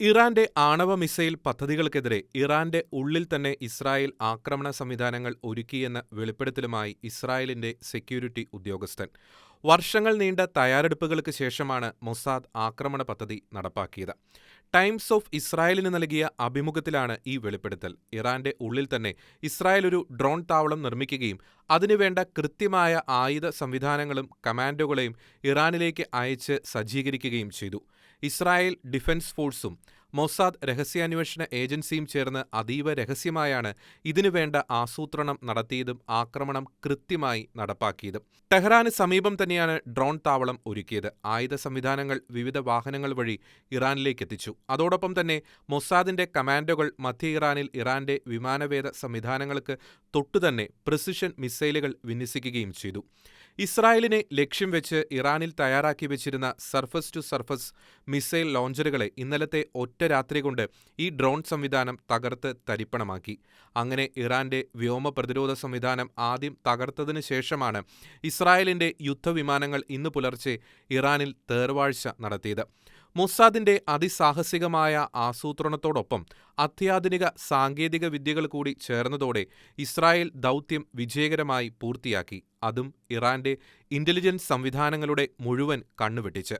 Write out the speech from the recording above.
ഇറാന്റെ ആണവ മിസൈൽ പദ്ധതികൾക്കെതിരെ ഇറാന്റെ ഉള്ളിൽ തന്നെ ഇസ്രായേൽ ആക്രമണ സംവിധാനങ്ങൾ ഒരുക്കിയെന്ന വെളിപ്പെടുത്തലുമായി ഇസ്രായേലിന്റെ സെക്യൂരിറ്റി ഉദ്യോഗസ്ഥൻ. വർഷങ്ങൾ നീണ്ട തയ്യാറെടുപ്പുകൾക്ക് ശേഷമാണ് മൊസാദ് ആക്രമണ പദ്ധതി നടപ്പാക്കിയത്. ടൈംസ് ഓഫ് ഇസ്രായേലിന് നൽകിയ അഭിമുഖത്തിലാണ് ഈ വെളിപ്പെടുത്തൽ. ഇറാന്റെ ഉള്ളിൽ തന്നെ ഇസ്രായേൽ ഒരു ഡ്രോൺ താവളം നിർമ്മിക്കുകയും അതിനുവേണ്ട കൃത്യമായ ആയുധ സംവിധാനങ്ങളും കമാൻഡോകളെയും ഇറാനിലേക്ക് അയച്ച് സജ്ജീകരിക്കുകയും ചെയ്തു. ഇസ്രായേൽ ഡിഫൻസ് ഫോഴ്സും മൊസാദ് രഹസ്യാന്വേഷണ ഏജൻസിയും ചേർന്ന് അതീവ രഹസ്യമായാണ് ഇതിനുവേണ്ട ആസൂത്രണം നടത്തിയതും ആക്രമണം കൃത്യമായി നടപ്പാക്കിയതും. ടെഹ്റാന് സമീപം തന്നെയാണ് ഡ്രോൺ താവളം ഒരുക്കിയത്. ആയുധ സംവിധാനങ്ങൾ വിവിധ വാഹനങ്ങൾ വഴി ഇറാനിലേക്ക് എത്തിച്ചു അതോടൊപ്പം തന്നെ മൊസാദിന്റെ കമാൻഡോകൾ മധ്യ ഇറാനിൽ ഇറാന്റെ വിമാനവേദ സംവിധാനങ്ങൾക്ക് തൊട്ടുതന്നെ പ്രിസിഷൻ മിസൈലുകൾ വിന്യസിക്കുകയും ചെയ്തു. ഇസ്രായേലിനെ ലക്ഷ്യം വെച്ച് ഇറാനിൽ തയ്യാറാക്കി വെച്ചിരുന്ന സർഫസ് ടു സർഫസ് മിസൈൽ ലോഞ്ചറുകളെ ഇന്നലത്തെ ഒറ്റ രാത്രികൊണ്ട് ഈ ഡ്രോൺ സംവിധാനം തകർത്ത് തരിപ്പണമാക്കി. അങ്ങനെ ഇറാന്റെ വ്യോമ പ്രതിരോധ സംവിധാനം ആദ്യം തകർത്തതിനു ശേഷമാണ് ഇസ്രായേലിന്റെ യുദ്ധവിമാനങ്ങൾ ഇന്ന് പുലർച്ചെ ഇറാനിൽ തേർവാഴ്ച നടത്തിയത്. മൊസാദിന്റെ അതിസാഹസികമായ ആസൂത്രണത്തോടൊപ്പം അത്യാധുനിക സാങ്കേതിക വിദ്യകൾ കൂടി ചേർന്നതോടെ ഇസ്രായേൽ ദൗത്യം വിജയകരമായി പൂർത്തിയാക്കി. അതും ഇറാന്റെ ഇന്റലിജൻസ് സംവിധാനങ്ങളുടെ മുഴുവൻ കണ്ണുവെട്ടിച്ച്.